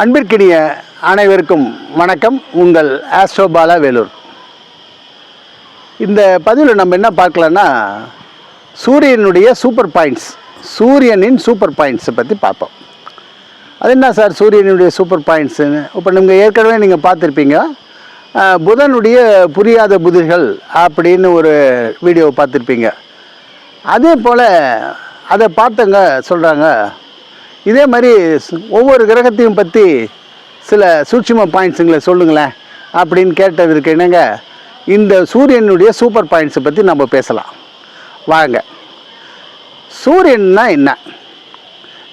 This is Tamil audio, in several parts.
அன்பிற்கினிய அனைவருக்கும் வணக்கம். உங்கள் ஆஸ்ட்ரோபாலா வேலூர். இந்த பதிவில் நம்ம என்ன பார்க்கலான்னா சூரியனுடைய சூப்பர் பாயிண்ட்ஸ் சூரியனின் சூப்பர் பாயிண்ட்ஸை பற்றி பார்ப்போம். அது என்ன சார் சூரியனுடைய சூப்பர் பாயிண்ட்ஸுன்னு இப்போ நீங்கள் ஏற்கனவே நீங்கள் பார்த்துருப்பீங்க. புதனுடைய புரியாத புதிர்கள் அப்படின்னு ஒரு வீடியோ பார்த்துருப்பீங்க. அதே போல் அதை பார்த்தவங்க சொல்கிறாங்க இதே மாதிரி ஒவ்வொரு கிரகத்தையும் பற்றி சில சூட்சும பாயிண்ட்ஸுங்களை சொல்லுங்களேன். அப்படின்னு கேட்டதற்கு என்னங்க? இந்த சூரியனுடைய சூப்பர் பாயிண்ட்ஸை பற்றி நம்ம பேசலாம். வாங்க. சூரியன்னா என்ன?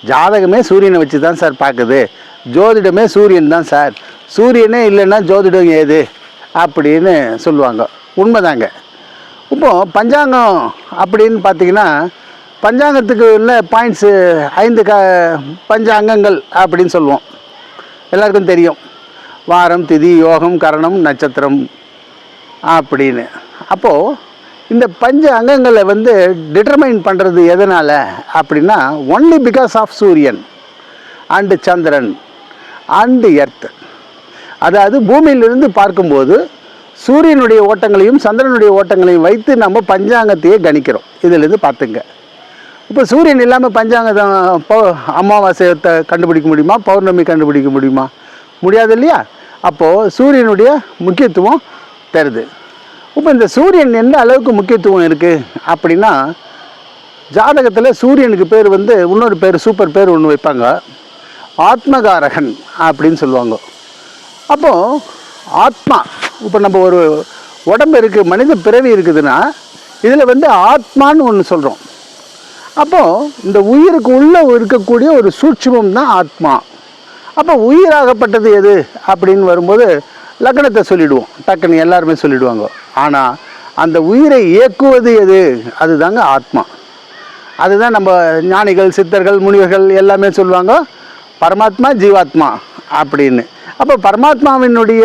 ஜாதகமே சூரியனை வச்சு தான் சார் பார்க்குது. ஜோதிடமே சூரியன் தான் சார். சூரியனே இல்லைன்னா ஜோதிடம் ஏது? அப்படின்னு சொல்லுவாங்க. உண்மைதாங்க. இப்போது பஞ்சாங்கம் அப்படின்னு பார்த்தீங்கன்னா பஞ்சாங்கத்துக்கு உள்ள பாயிண்ட்ஸு ஐந்து க பஞ்ச அங்கங்கள் அப்படின்னு சொல்லுவோம். எல்லாருக்கும் தெரியும். வாரம் திதி யோகம் கரணம் நட்சத்திரம் அப்படின்னு. அப்போது இந்த பஞ்ச அங்கங்களை வந்து டிட்டர்மைன் பண்ணுறது எதனால் அப்படின்னா ஒன்லி பிகாஸ் ஆஃப் சூரியன் அண்டு சந்திரன் அண்டு எர்த் அதாவது பூமியிலிருந்து பார்க்கும்போது சூரியனுடைய ஓட்டங்களையும் சந்திரனுடைய ஓட்டங்களையும் வைத்து நம்ம பஞ்சாங்கத்தையே கணிக்கிறோம். இதிலிருந்து பார்த்துங்க. இப்போ சூரியன் இல்லாமல் பஞ்சாங்கம் பௌ அமாவாசையத்தை கண்டுபிடிக்க முடியுமா? பௌர்ணமி கண்டுபிடிக்க முடியுமா? முடியாது இல்லையா? அப்போது சூரியனுடைய முக்கியத்துவம் தருது. இப்போ இந்த சூரியன் எந்த அளவுக்கு முக்கியத்துவம் இருக்குது அப்படின்னா ஜாதகத்தில் சூரியனுக்கு பேர் வந்து இன்னொரு பேர் சூப்பர் பேர் ஒன்று வைப்பாங்க. ஆத்மகாரகன் அப்படின்னு சொல்லுவாங்க. அப்போது ஆத்மா இப்போ நம்ம ஒரு உடம்பு இருக்குது மனித பிறவி இருக்குதுன்னா இதில் வந்து ஆத்மான்னு ஒன்று சொல்கிறோம் அப்போது இந்த உயிருக்கு உள்ளே இருக்கக்கூடிய ஒரு சூட்சமம் தான் ஆத்மா. அப்போ உயிராகப்பட்டது எது அப்படின்னு வரும்போது லக்னத்தை சொல்லிவிடுவோம் டக்குன்னு எல்லாருமே சொல்லிவிடுவாங்க ஆனால் அந்த உயிரை இயக்குவது எது? அதுதாங்க ஆத்மா. அதுதான் நம்ம ஞானிகள் சித்தர்கள் முனிவர்கள் எல்லாமே சொல்லுவாங்க பரமாத்மா ஜீவாத்மா அப்படின்னு. அப்போ பரமாத்மாவினுடைய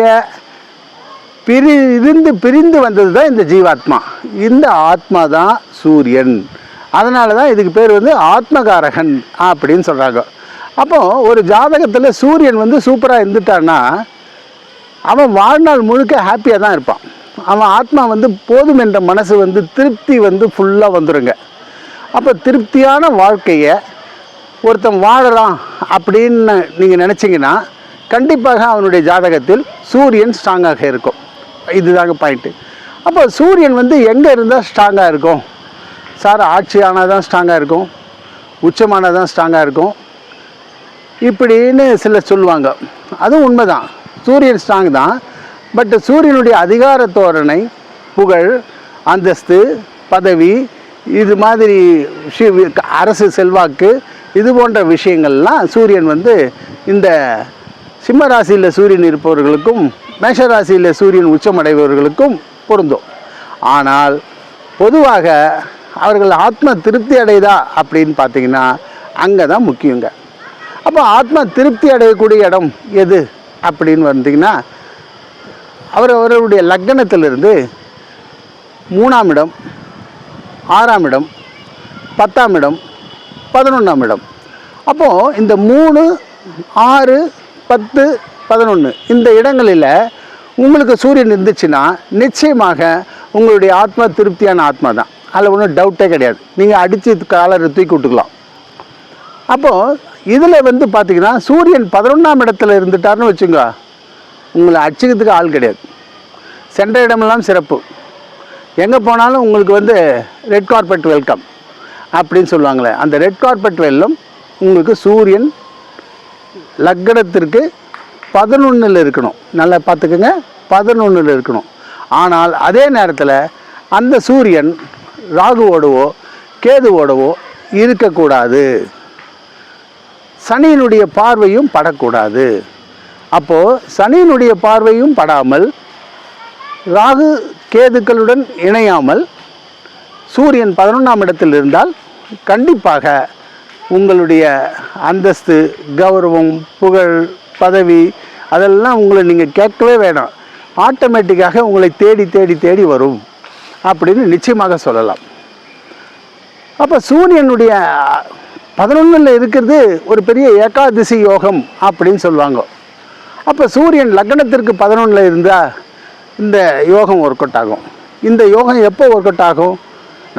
பிரி இருந்து பிரிந்து வந்தது தான் இந்த ஜீவாத்மா. இந்த ஆத்மா தான் சூரியன். அதனால தான் இதுக்கு பேர் வந்து ஆத்மகாரகன் அப்படின்னு சொல்கிறாங்க அப்போது ஒரு ஜாதகத்தில் சூரியன் வந்து சூப்பராக இருந்துட்டான்னா அவன் வாழ்நாள் முழுக்க ஹாப்பியாக தான் இருப்பான். அவன் ஆத்மா வந்து போதும் என்ற மனசு வந்து திருப்தி வந்து ஃபுல்லாக வந்துருங்க. அப்போ திருப்தியான வாழ்க்கையை ஒருத்தன் வாழறான் அப்படின்னு நீங்கள் நினச்சிங்கன்னா கண்டிப்பாக அவனுடைய ஜாதகத்தில் சூரியன் ஸ்ட்ராங்காக இருக்கும். இதுதாங்க பாயிண்ட்டு அப்போ சூரியன் வந்து எங்கே இருந்தால் ஸ்ட்ராங்காக இருக்கும்? சார் ஆட்சி ஆனால் தான் ஸ்ட்ராங்காக இருக்கும். உச்சமானால் தான் ஸ்ட்ராங்காக இருக்கும். இப்படின்னு சிலர் சொல்லுவாங்க. அதுவும் உண்மைதான். சூரியன் ஸ்ட்ராங் தான். பட் சூரியனுடைய அதிகார தோரணை புகழ் அந்தஸ்து பதவி இது மாதிரி விஷயம் அரசு செல்வாக்கு இது போன்ற விஷயங்கள்லாம் சூரியன் வந்து இந்த சிம்ம ராசியில் சூரியன் இருப்பவர்களுக்கும் மேஷ ராசியில் சூரியன் உச்சமடைபவர்களுக்கும் பொருந்தும். ஆனால் பொதுவாக அவர்கள் ஆத்ம திருப்தி அடையுதா அப்படின்னு பார்த்தீங்கன்னா அங்கே தான் முக்கியங்க. அப்போ ஆத்ம திருப்தி அடையக்கூடிய இடம் எது அப்படின்னு வந்தீங்கன்னா அவர் அவருடைய லக்னத்திலிருந்து மூணாம் இடம் ஆறாம் இடம் பத்தாம் இடம் பதினொன்றாம் இடம். அப்போது இந்த மூணு ஆறு பத்து பதினொன்று இந்த இடங்களில் உங்களுக்கு சூரியன் இருந்துச்சுன்னா நிச்சயமாக உங்களுடைய ஆத்மா திருப்தியான ஆத்மா தான் அதில் ஒன்றும் டவுட்டே கிடையாது. நீங்கள் அடித்து காலரை தூக்கி விட்டுக்கலாம். அப்போது இதில் வந்து பார்த்திங்கன்னா சூரியன் பதினொன்றாம் இடத்துல இருந்துட்டார்னு வச்சுங்க உங்களை அடிச்சுக்கிறதுக்கு ஆள் கிடையாது. சென்ற இடமெல்லாம் சிறப்பு. எங்கே போனாலும் உங்களுக்கு வந்து ரெட் கார்பெட் வெல்கம் அப்படின்னு சொல்லுவாங்களே அந்த ரெட் கார்பெட் வெல்லம் உங்களுக்கு சூரியன் லக்கணத்திற்கு பதினொன்றில் இருக்கணும். நல்லா பார்த்துக்கோங்க பதினொன்றில் இருக்கணும். ஆனால் அதே நேரத்தில் அந்த சூரியன் ராகுவோடவோ கேதுவோடவோ இருக்கக்கூடாது. சனியினுடைய பார்வையும் படக்கூடாது. அப்போது சனியினுடைய பார்வையும் படாமல் ராகு கேதுக்களுடன் இணையாமல் சூரியன் பதினொன்றாம் இடத்தில் இருந்தால் கண்டிப்பாக உங்களுடைய அந்தஸ்து கௌரவம் புகழ் பதவி அதெல்லாம் உங்களை நீங்கள் கேட்கவே வேணாம். ஆட்டோமேட்டிக்காக உங்களை தேடி தேடி தேடி வரும். அப்படின்னு நிச்சயமாக சொல்லலாம். அப்போ சூரியனுடைய பதினொன்றில் இருக்கிறது ஒரு பெரிய ஏகாதசி யோகம் அப்படின்னு சொல்லுவாங்க. அப்போ சூரியன் லக்னத்திற்கு பதினொன்றில் இருந்தால் இந்த யோகம் ஒர்க் அவுட் ஆகும். இந்த யோகம் எப்போ ஒர்க் அவுட் ஆகும்?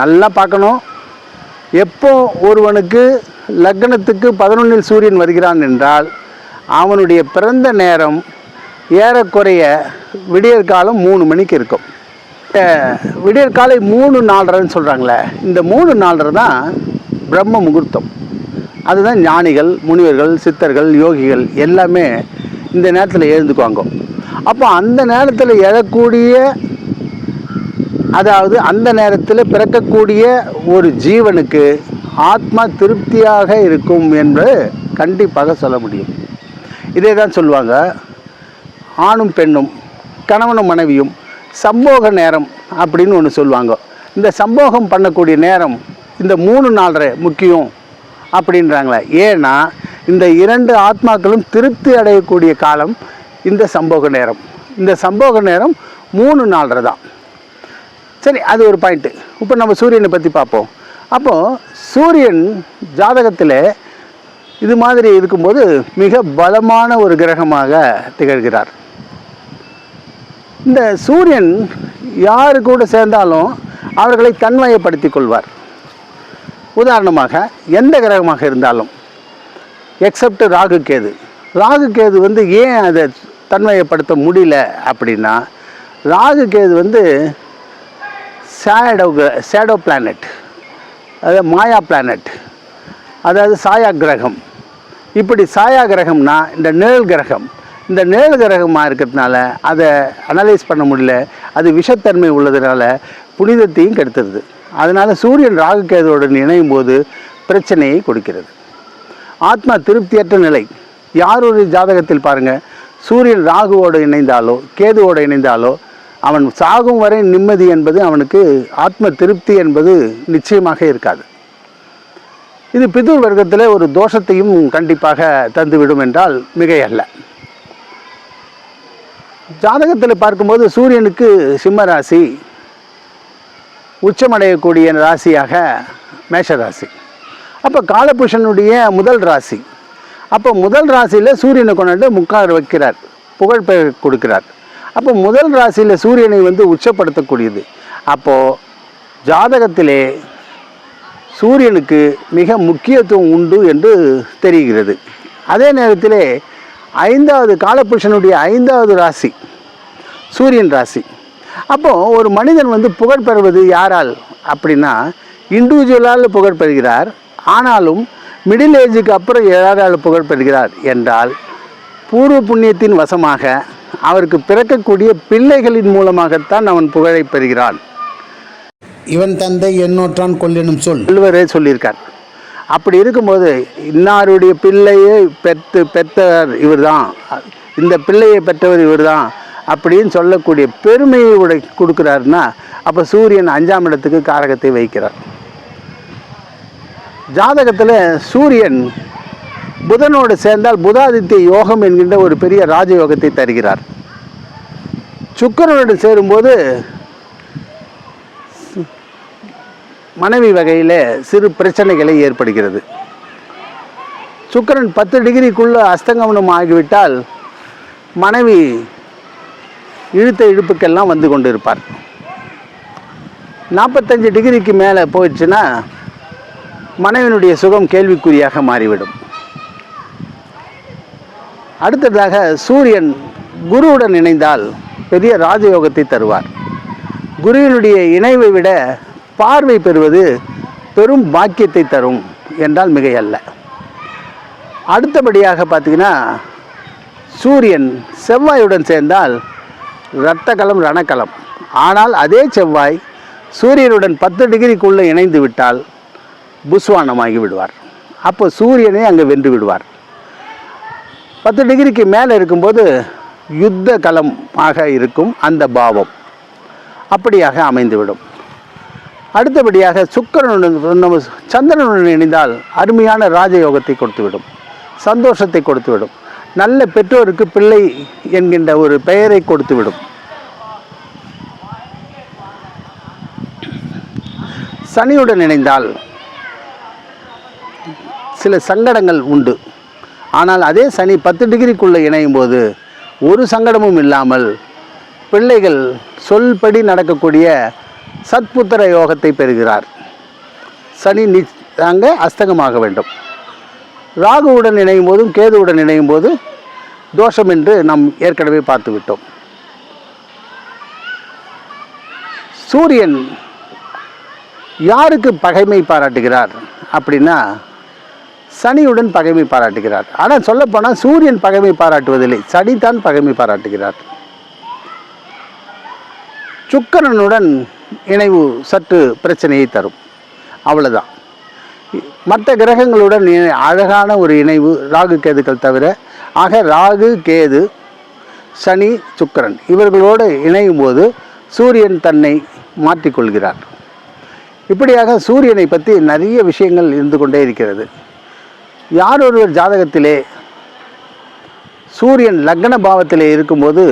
நல்லா பார்க்கணும். எப்போ ஒருவனுக்கு லக்னத்துக்கு பதினொன்றில் சூரியன் வருகிறான் என்றால் அவனுடைய பிறந்த நேரம் ஏறக்குறைய விடியற்காலம் மூணு மணிக்கு இருக்கும். விடியற் காலை மூணு நாலரைன்னு சொல்கிறாங்களே இந்த மூணு நாலரை தான் பிரம்ம முகூர்த்தம். அதுதான் ஞானிகள் முனிவர்கள் சித்தர்கள் யோகிகள் எல்லாமே இந்த நேரத்தில் எழுந்துக்குவாங்க. அப்போ அந்த நேரத்தில் எழக்கூடிய அதாவது அந்த நேரத்தில் பிறக்கக்கூடிய ஒரு ஜீவனுக்கு ஆத்மா திருப்தியாக இருக்கும் என்று கண்டிப்பாக சொல்ல முடியும். இதே தான் சொல்லுவாங்க. ஆணும் பெண்ணும் கணவனும் மனைவியும் சம்போக நேரம் அப்படின்னு ஒன்று சொல்லுவாங்க. இந்த சம்போகம் பண்ணக்கூடிய நேரம் இந்த மூணு நாலரை முக்கியம் அப்படின்றாங்களே. ஏன்னா இந்த இரண்டு ஆத்மாக்களும் திருப்தி அடையக்கூடிய காலம் இந்த சம்போக நேரம். இந்த சம்போக நேரம் மூணு நாலரை தான். சரி அது ஒரு பாயிண்ட்டு இப்போ நம்ம சூரியனை பற்றி பார்ப்போம். அப்போது சூரியன் ஜாதகத்தில் இது மாதிரி இருக்கும்போது மிக பலமான ஒரு கிரகமாக திகழ்கிறார். இந்த சூரியன் யாரு கூட சேர்ந்தாலும் அவர்களை தன்மயப்படுத்திக் கொள்வார். உதாரணமாக எந்த கிரகமாக இருந்தாலும் எக்ஸப்ட் ராகு கேது. ராகு கேது வந்து ஏன் அதை தன்மையப்படுத்த முடியல அப்படின்னா ராகு கேது வந்து சேடோ சேடோ பிளானட் அதாவது மாயா பிளானட் அதாவது சாயா கிரகம். இப்படி சாயா கிரகம்னா இந்த நிழல் கிரகம் இந்த நிழல் கிரகமாக இருக்கிறதுனால அதை அனலைஸ் பண்ண முடியல. அது விஷத்தன்மை உள்ளதுனால புனிதத்தையும் கெடுத்துருது. அதனால் சூரியன் ராகுகேதுவுடன் இணையும் போது பிரச்சனையை கொடுக்கிறது. ஆத்மா திருப்தியற்ற நிலை. யாருடைய ஜாதகத்தில் பாருங்கள் சூரியன் ராகுவோடு இணைந்தாலோ கேதுவோடு இணைந்தாலோ அவன் சாகும் வரை நிம்மதி என்பது அவனுக்கு ஆத்ம திருப்தி என்பது நிச்சயமாக இருக்காது. இது பிதுர் வர்க்கத்தில் ஒரு தோஷத்தையும் கண்டிப்பாக தந்துவிடும் என்றால் மிகையல்ல. ஜாதகத்தில் பார்க்கும்போது சூரியனுக்கு சிம்ம ராசி உச்சமடையக்கூடிய ராசியாக மேஷ ராசி அப்போ காலபுஷனுடைய முதல் ராசி. அப்போ முதல் ராசியில் சூரியனை கொண்டாண்டு முக்கார் வைக்கிறார் புகழ்பெயர் கொடுக்கிறார். அப்போ முதல் ராசியில் சூரியனை வந்து உச்சப்படுத்தக்கூடியது. அப்போது ஜாதகத்திலே சூரியனுக்கு மிக முக்கியத்துவம் உண்டு என்று தெரிகிறது. அதே நேரத்திலே ஐந்தாவது காலபுருஷனுடைய ஐந்தாவது ராசி சூரியன் ராசி. அப்போது ஒரு மனிதன் வந்து புகழ் பெறுவது யாரால் அப்படின்னா இண்டிவிஜுவலால் புகழ் பெறுகிறார் ஆனாலும் மிடில் ஏஜுக்கு அப்புறம் யாரால் புகழ் பெறுகிறார் என்றால் பூர்வ புண்ணியத்தின் வசமாக அவருக்கு பிறக்கக்கூடிய பிள்ளைகளின் மூலமாகத்தான் அவன் புகழை பெறுகிறான். இவன் தந்தை எண்ணோற்றான் கொல்லெனும் சொல். வள்ளுவரே சொல்லியிருக்கார். அப்படி இருக்கும்போது இன்னாருடைய பிள்ளையை பெற்று பெற்றவர் இவர் தான் இந்த பிள்ளையை பெற்றவர் இவர் தான் அப்படின்னு சொல்லக்கூடிய பெருமையை உடை கொடுக்குறாருன்னா அப்போ சூரியன் அஞ்சாம் இடத்துக்கு காரகத்தை வைக்கிறார் ஜாதகத்தில் சூரியன் புதனோடு சேர்ந்தால் புதாதித்ய யோகம் என்கின்ற ஒரு பெரிய ராஜயோகத்தை தருகிறார். சுக்கரனோடு சேரும்போது மனைவி வகையில் சிறு பிரச்சனைகளை ஏற்படுகிறது. சுக்கிரன் பத்து டிகிரிக்குள்ள அஸ்தங்கவனம் ஆகிவிட்டால் மனைவி இழுத்த இழுப்புக்கெல்லாம் வந்து கொண்டு இருப்பார் நாற்பத்தஞ்சு டிகிரிக்கு மேலே போயிடுச்சுன்னா மனைவினுடைய சுகம் கேள்விக்குறியாக மாறிவிடும். அடுத்ததாக சூரியன் குருவுடன் இணைந்தால் பெரிய ராஜயோகத்தை தருவார். குருவினுடைய இணைவை விட பார்வை பெறுவது பெரும் பாக்கியத்தை தரும் என்றால் மிகையல்ல. அடுத்தபடியாக பார்த்தீங்கன்னா சூரியன் செவ்வாயுடன் சேர்ந்தால் இரத்தகலம் ரணக்கலம் ஆனால் அதே செவ்வாய் சூரியனுடன் பத்து டிகிரிக்குள்ளே இணைந்து விட்டால் புஸ்வானமாகி விடுவார். அப்போ சூரியனை அங்கே வென்று விடுவார். பத்து டிகிரிக்கு மேலே இருக்கும்போது யுத்த களம் ஆக இருக்கும் அந்த பாவம். அப்படியாக அமைந்துவிடும். அடுத்தபடியாக சுக்கரனுடன் நம்ம சந்திரனுடன் இணைந்தால் அருமையான ராஜயோகத்தை கொடுத்துவிடும். சந்தோஷத்தை கொடுத்துவிடும். நல்ல பெற்றோருக்கு பிள்ளை என்கின்ற ஒரு பெயரை கொடுத்துவிடும். சனியுடன் இணைந்தால் சில சங்கடங்கள் உண்டு. ஆனால் அதே சனி பத்து டிகிரிக்குள்ளே இணையும் போது ஒரு சங்கடமும் இல்லாமல் பிள்ளைகள் சொல்படி நடக்கக்கூடிய சத்புத்திர யோகத்தை பெறுகிறார். சனி நி அங்கே அஸ்தகமாக வேண்டும். ராகுவுடன் இணையும் போதும் கேதுவுடன் இணையும் போது தோஷம் என்று நாம் ஏற்கனவே பார்த்து விட்டோம் சூரியன் யாருக்கு பகைமை பாராட்டுகிறார் அப்படின்னா சனியுடன் பகைமை பாராட்டுகிறார். ஆனால் சொல்லப்போனால் சூரியன் பகைமை பாராட்டுவதில்லை. சனி தான் பகைமை பாராட்டுகிறார். சுக்கரனுடன் இணைவு சற்று பிரச்சனையை தரும். அவ்வளோதான் மற்ற கிரகங்களுடன் அழகான ஒரு இணைவு ராகு கேதுக்கள் தவிர ஆக ராகு கேது சனி சுக்கரன் இவர்களோடு இணையும் போது சூரியன் தன்னை மாற்றிக்கொள்கிறார். இப்படியாக சூரியனை பற்றி நிறைய விஷயங்கள் இருந்து கொண்டே இருக்கிறது. யார் ஒருவர் ஜாதகத்திலே சூரியன் லக்ன பாவத்திலே இருக்கும்போது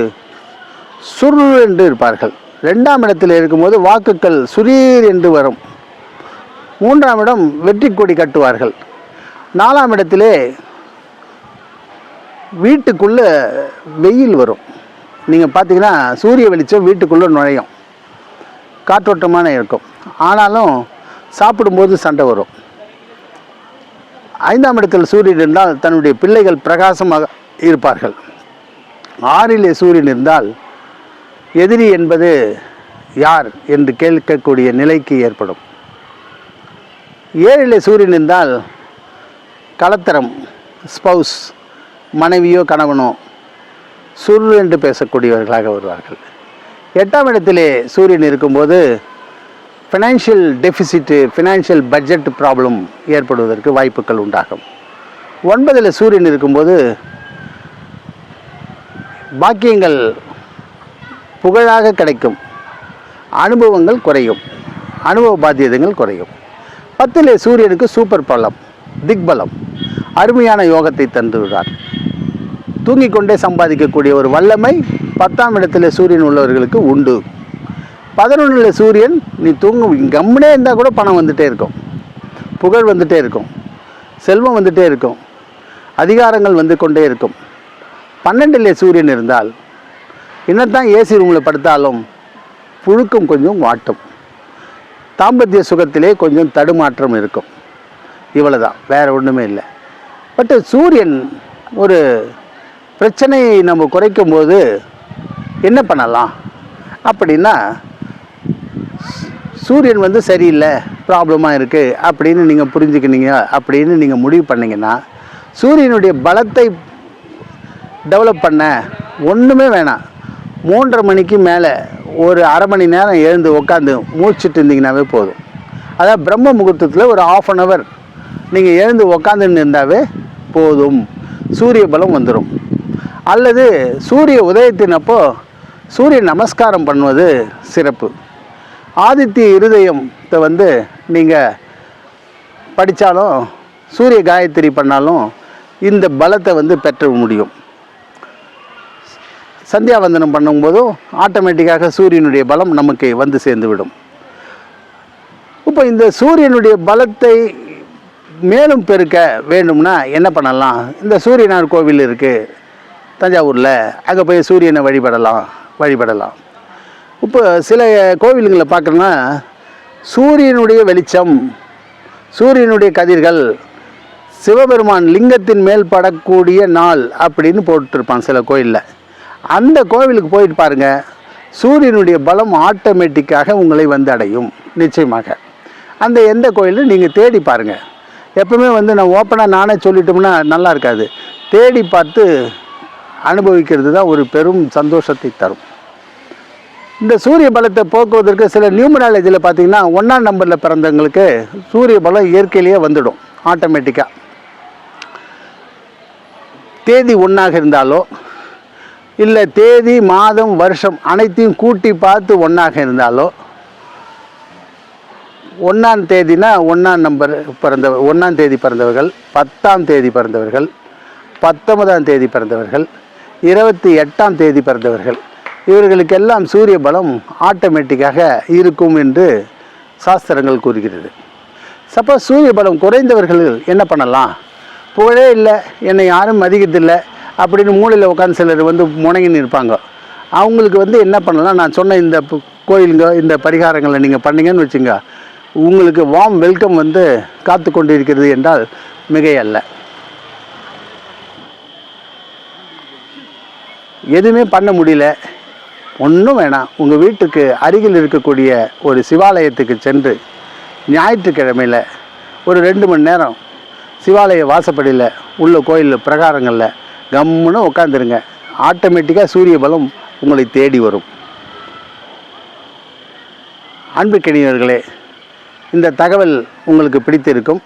சுருள் என்று இருப்பார்கள். ரெண்டாம் இடத்தில் இருக்கும்போது வாக்குகள் சுரீர் என்று வரும். மூன்றாம் இடம் வெற்றி கொடி கட்டுவார்கள். நாலாம் இடத்திலே வீட்டுக்குள்ளே வெயில் வரும். நீங்கள் பார்த்தீங்கன்னா சூரிய வெளிச்சம் வீட்டுக்குள்ளே நுழையும். காற்றோட்டமான இருக்கும். ஆனாலும் சாப்பிடும்போது சண்டை வரும். ஐந்தாம் இடத்தில் சூரியன் இருந்தால் தன்னுடைய பிள்ளைகள் பிரகாசமாக இருப்பார்கள். ஆறிலே சூரியன் இருந்தால் எதிரி என்பது யார் என்று கேட்கக்கூடிய நிலைக்கு ஏற்படும். ஏழிலே சூரியன் இருந்தால் கலத்தரம் ஸ்பௌஸ் மனைவியோ கணவனோ சுரு என்று பேசக்கூடியவர்களாக வருவார்கள். எட்டாம் இடத்திலே சூரியன் இருக்கும்போது financial deficit financial budget problem ஏற்படுவதற்கு வாய்ப்புகள் உண்டாகும். ஒன்பதில் சூரியன் இருக்கும்போது பாக்கியங்கள் புகழாக கிடைக்கும். அனுபவங்கள் குறையும். அனுபவ பாத்தியதங்கள் குறையும். பத்திலே சூரியனுக்கு சூப்பர் பலம் திக்பலம் அருமையான யோகத்தை தந்துவிடுறார் தூங்கிக் கொண்டே சம்பாதிக்கக்கூடிய ஒரு வல்லமை பத்தாம் இடத்துல சூரியன் உள்ளவர்களுக்கு உண்டு. பதினொன்றில் சூரியன் நீ தூங்கும் கம்முனே இருந்தால் கூட பணம் வந்துகிட்டே இருக்கும். புகழ் வந்துகிட்டே இருக்கும். செல்வம் வந்துகிட்டே இருக்கும். அதிகாரங்கள் வந்து கொண்டே இருக்கும். பன்னெண்டிலே சூரியன் இருந்தால் என்னத்தான் ஏசி ரூமில் படுத்தாலும் புழுக்கம் கொஞ்சம் வாட்டும். தாம்பத்திய சுகத்திலே கொஞ்சம் தடுமாற்றம் இருக்கும். இவ்வளோ தான் வேறு ஒன்றுமே இல்லை. பட்டு சூரியன் ஒரு பிரச்சனையை நம்ம குறைக்கும் போது என்ன பண்ணலாம்? அப்படின்னா சூரியன் வந்து சரியில்லை ப்ராப்ளமாக இருக்குது அப்படின்னு நீங்கள் புரிஞ்சுக்கினீங்க அப்படின்னு நீங்கள் முடிவு பண்ணிங்கன்னா சூரியனுடைய பலத்தை டெவலப் பண்ண ஒன்றுமே வேணாம். மூன்றரை மணிக்கு மேலே ஒரு அரை மணி நேரம் எழுந்து உட்காந்து மூச்சுட்டு இருந்தீங்கன்னாவே போதும். அதாவது பிரம்ம முகூர்த்தத்தில் ஒரு ஆஃப் அன் ஹவர் நீங்கள் எழுந்து உக்காந்துன்னு இருந்தாவே போதும். சூரிய பலம் வந்துடும் அல்லது சூரிய உதயத்தினப்போ சூரிய நமஸ்காரம் பண்ணுவது சிறப்பு. ஆதித்ய இருதயத்தை வந்து நீங்கள் படித்தாலும் சூரிய காயத்ரி பண்ணாலும் இந்த பலத்தை வந்து பெற்ற முடியும். சந்தியாவந்தனம் பண்ணும்போதும் ஆட்டோமேட்டிக்காக சூரியனுடைய பலம் நமக்கு வந்து சேர்ந்துவிடும். இப்போ இந்த சூரியனுடைய பலத்தை மேலும் பெருக்க வேண்டும்னா என்ன பண்ணலாம்? இந்த சூரியனார் கோவில் இருக்குது தஞ்சாவூரில் அங்கே போய் சூரியனை வழிபடலாம் வழிபடலாம். இப்போ சில கோவில்களை பார்க்கணுன்னா சூரியனுடைய வெளிச்சம் சூரியனுடைய கதிர்கள் சிவபெருமான் லிங்கத்தின் மேல் படக்கூடிய நாள் அப்படின்னு போட்டிருப்பான் சில கோயிலில். அந்த கோவிலுக்கு போயிட்டு பாருங்கள் சூரியனுடைய பலம் ஆட்டோமேட்டிக்காக உங்களை வந்து அடையும். நிச்சயமாக. அந்த எந்த கோயிலும் நீங்கள் தேடி பாருங்கள் எப்பவுமே வந்து நான் ஓப்பனாக நானே சொல்லிட்டோம்னா நல்லா இருக்காது. தேடி பார்த்து அனுபவிக்கிறது தான் ஒரு பெரும் சந்தோஷத்தை தரும். இந்த சூரிய பலத்தை போக்குவதற்கு சில நியூமராலஜியில் பார்த்தீங்கன்னா ஒன்றாம் நம்பரில் பிறந்தவங்களுக்கு சூரிய பலம் இயற்கையிலேயே வந்துடும் ஆட்டோமேட்டிக்காக தேதி ஒன்றாக இருந்தாலோ இல்லை தேதி மாதம் வருஷம் அனைத்தையும் கூட்டி பார்த்து ஒன்றாக இருந்தாலோ? ஒன்றாம் தேதினா ஒன்றாம் நம்பர் பிறந்த ஒன்றாம் தேதி பிறந்தவர்கள் பத்தாம் தேதி பிறந்தவர்கள் பத்தொன்பதாம் தேதி பிறந்தவர்கள் இருபத்தி எட்டாம் தேதி பிறந்தவர்கள். இவர்களுக்கெல்லாம் சூரிய பலம் ஆட்டோமேட்டிக்காக இருக்கும் என்று சாஸ்திரங்கள் கூறுகிறது. சப்போஸ் சூரிய பலம் குறைந்தவர்கள் என்ன பண்ணலாம்? புகழே இல்லை என்னை யாரும் மதிக்கிறதில்லை அப்படின்னு மூளையில் உட்காந்து சிலர் வந்து முணங்கின்னு இருப்பாங்க. அவங்களுக்கு வந்து என்ன பண்ணலாம்? நான் சொன்ன இந்த கோயிலுங்க இந்த பரிகாரங்களை நீங்கள் பண்ணீங்கன்னு வச்சுங்க உங்களுக்கு வாம் வெல்கம் வந்து காத்து கொண்டிருக்கிறது என்றால் மிகையல்ல. எதுவுமே பண்ண முடியல. ஒன்றும் வேணாம். உங்கள் வீட்டுக்கு அருகில் இருக்கக்கூடிய ஒரு சிவாலயத்துக்கு சென்று ஞாயிற்றுக்கிழமையில் ஒரு ரெண்டு மணி நேரம் சிவாலய வாசப்படியில் உள்ள கோயில் பிரகாரங்களில் கம்முன்னு உட்காந்துருங்க ஆட்டோமேட்டிக்காக சூரிய பலம் உங்களை தேடி வரும். அன்புக்கிணியர்களே இந்த தகவல் உங்களுக்கு பிடித்திருக்கும்.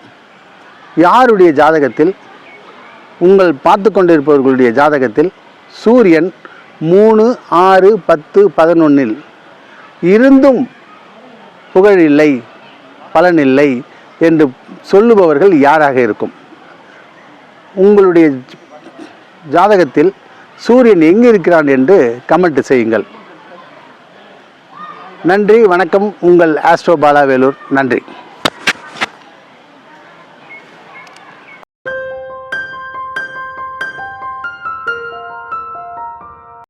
யாருடைய ஜாதகத்தில்? உங்கள் பார்த்து கொண்டிருப்பவர்களுடைய ஜாதகத்தில் சூரியன் மூணு ஆறு பத்து பதினொன்றில் இருந்தும் புகழில்லை பலனில்லை என்று சொல்லுபவர்கள் யாராக இருக்கும்? உங்களுடைய ஜாதகத்தில் சூரியன் எங்கே இருக்கிறான் என்று கமெண்ட் செய்யுங்கள். நன்றி வணக்கம். உங்கள் ஆஸ்ட்ரோ பாலாவேலூர் நன்றி.